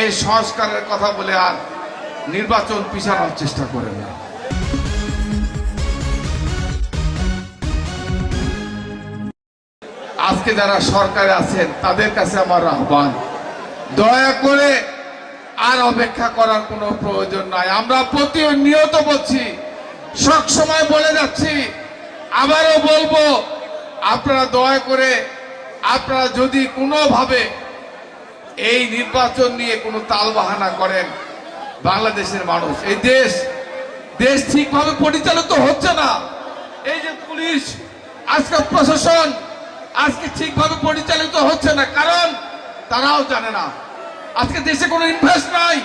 এই সংস্কারের কথা বলে আর নির্বাচন পিছানোর চেষ্টা করে না। আজকে যারা সরকারে আছেন, তাদের কাছে আমার আহ্বান, দয়া করে আর অপেক্ষা করার কোনো প্রয়োজন নাই। আমরা প্রতিনিয়ত বলছি, সব সময় বলে যাচ্ছি, আবারও বলব, আপনারা দয়া করে, আপনারা যদি কোনোভাবে এই নির্বাচন নিয়ে কোনো তালবাহানা করেন বাংলাদেশের মানুষ। এই দেশ দেশ ঠিকভাবে পরিচালিত হচ্ছে না। এই যে পুলিশ, আজকে প্রশাসন, আজকে ঠিকভাবে পরিচালিত হচ্ছে না। কারণ তারাও জানে না। আজকে দেশে কোনো ইনভেস্ট নাই।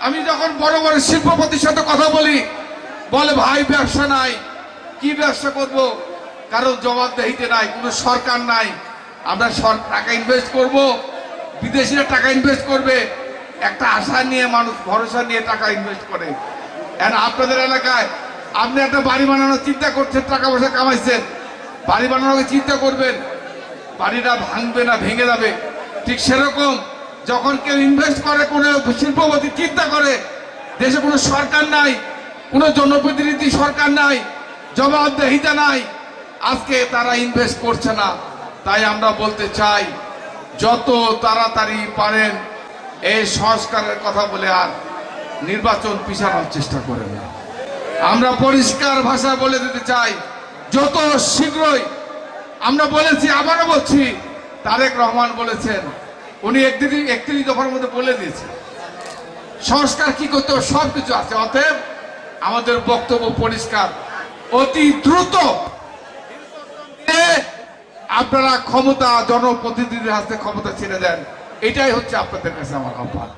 আমি যখন বড় বড় শিল্পপতির সাথে কথা বলি, বলে, ভাই, ব্যবসা নাই। কি ব্যবসা করব? কারণ জবাবদেহিতে নাই, কোনো সরকার নাই। আমরা টাকা ইনভেস্ট করব। বিদেশিরা টাকা ইনভেস্ট করবে। একটা আশা নিয়ে মানুষ, ভরসা নিয়ে টাকা ইনভেস্ট করে। এখন আপনাদের এলাকায় আপনি একটা বাড়ি বানানোর চিন্তা করছেন, টাকা পয়সা কামাইছেন, বাড়ি বানানোর চিন্তা করবেন, বাড়িটা ভাঙবে না, ভেঙে যাবে। ঠিক সেরকম যখন কেউ ইনভেস্ট করে, কোনো শিল্পপতি চিন্তা করে, দেশে কোনো সরকার নাই, কোনো জনপ্রতিনিধি সরকার নাই, জবাবদেহিতা নাই, আজকে তারা ইনভেস্ট করছে না। তাই আমরা বলতে চাই যত তাড়াতাড়ি পারেন, এই সংস্কারের কথা বলে আর নির্বাচন পিছানোর চেষ্টা করে না। আমরা পরিষ্কার ভাষা বলে দিতে চাই, যত শীঘ্রই, আমরা বলেছি, আবারও বলছি, তারেক রহমান বলেছেন, উনি একদিন একত্রিশ দফার মধ্যে বলে দিয়েছেন সংস্কার কি করতে সব কিছু আছে, অতএব আমাদের বক্তব্য পরিষ্কার। অতি দ্রুত আপনারা ক্ষমতা জনপ্রতিনিধিদের হাতে ক্ষমতা ছেড়ে দেন। এটাই হচ্ছে আপনাদের কাছে আমার আহ্বান।